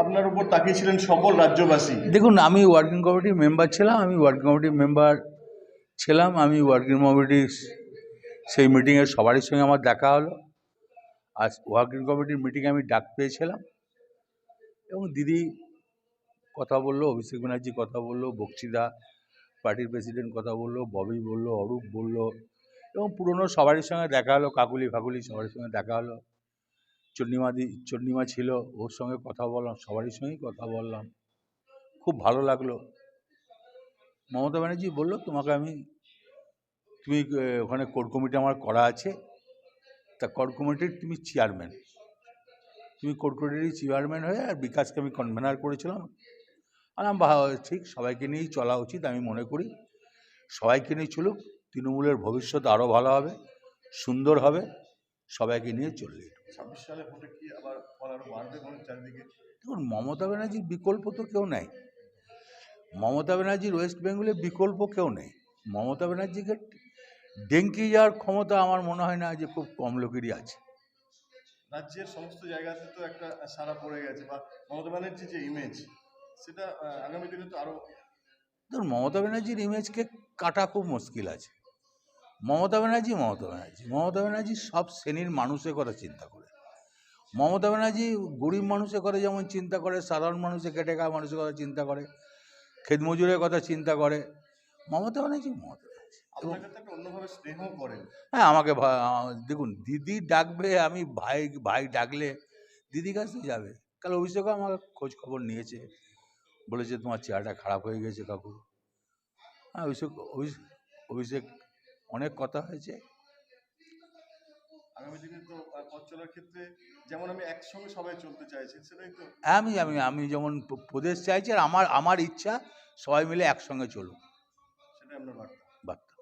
আপনার উপর তাকিয়েছিলেন সকল রাজ্যবাসী? দেখুন, আমি ওয়ার্কিং কমিটির মেম্বার ছিলাম, আমি ওয়ার্কিং কমিটির মেম্বার ছিলাম, আমি ওয়ার্কিং কমিটির সেই মিটিংয়ে সবারই সঙ্গে আমার দেখা হলো। আর ওয়ার্কিং কমিটির মিটিংয়ে আমি ডাক পেয়েছিলাম। এবং দিদি কথা বলল, অভিষেক ব্যানার্জি কথা বলল বক্সিদা পার্টির প্রেসিডেন্ট কথা বলল, ববি বলল, অরূপ বলল, এবং পুরনো সবারই সঙ্গে দেখা হলো, কাকুলি ফাকুলি সবার সঙ্গে দেখা হলো। চন্ডিমাদি চন্ডিমা ছিল, ওর সঙ্গে কথা বললাম, সবারই সঙ্গেই কথা বললাম। খুব ভালো লাগল। মমতা ব্যানার্জি বলল, তোমাকে আমি, তুমি ওখানে কোর কমিটি আমার করা আছে। তা কোর কমিটির তুমি চেয়ারম্যান। তুমি কোর কমিটির চেয়ারম্যান হয়ে আর বিকাশকে আমি কনভেনার করেছিলাম। আলাম বা ঠিক, সবাইকে নিয়েই চলা উচিত, আমি মনে করি। সবাইকে নিয়ে চলুক, তৃণমূলের ভবিষ্যৎ আরও ভালো হবে, সুন্দর হবে। সবাইকে নিয়ে চললে। দেখুন মমতা ব্যানার্জির বিকল্প তো কেউ নেই। মমতা ব্যানার্জির ওয়েস্ট বেঙ্গলে বিকল্প কেউ নেই। মমতা ব্যানার্জিকে ডেঙ্কি যাওয়ার ক্ষমতা আমার মনে হয় না যে খুব কম লোকেরই আছে। রাজ্যের সমস্ত জায়গাতে তো একটা সারা পড়ে গেছে বা মমতা ব্যানার্জির যে ইমেজ সেটা আগামী দিনে তো আরও ধরুন মমতা ব্যানার্জির ইমেজকে কাটা খুব মুশকিল আছে। মমতা ব্যানার্জি মমতা ব্যানার্জি। মমতা ব্যানার্জি সব শ্রেণির মানুষের কথা চিন্তা করে। মমতা ব্যানার্জি গরিব মানুষের কথা যেমন চিন্তা করে সাধারণ মানুষের কেটে খাওয়া মানুষের কথা চিন্তা করে খেতমজুরের কথা চিন্তা করে। মমতা ব্যানার্জি মমতা হ্যাঁ আমাকে দেখুন দিদি ডাকবে আমি ভাই ভাই ডাকলে দিদি কাছে যাবে। কাল অভিষেকও আমার খোঁজ খবর নিয়েছে। বলেছে তোমার চেহারাটা খারাপ হয়ে গেছে কাকু। হ্যাঁ অভিষেক অভিষেক অভিষেক অনেক কথা হয়েছে আগামী দিনে তো পথ চলার ক্ষেত্রে যেমন আমি একসঙ্গে সবাই চলতে চাইছি সেটাই আমি আমি আমি যেমন প্রদেশ চাইছি আর আমার আমার ইচ্ছা সবাই মিলে একসঙ্গে চলুক। সেটাই আপনার বার্তা। বার্তা।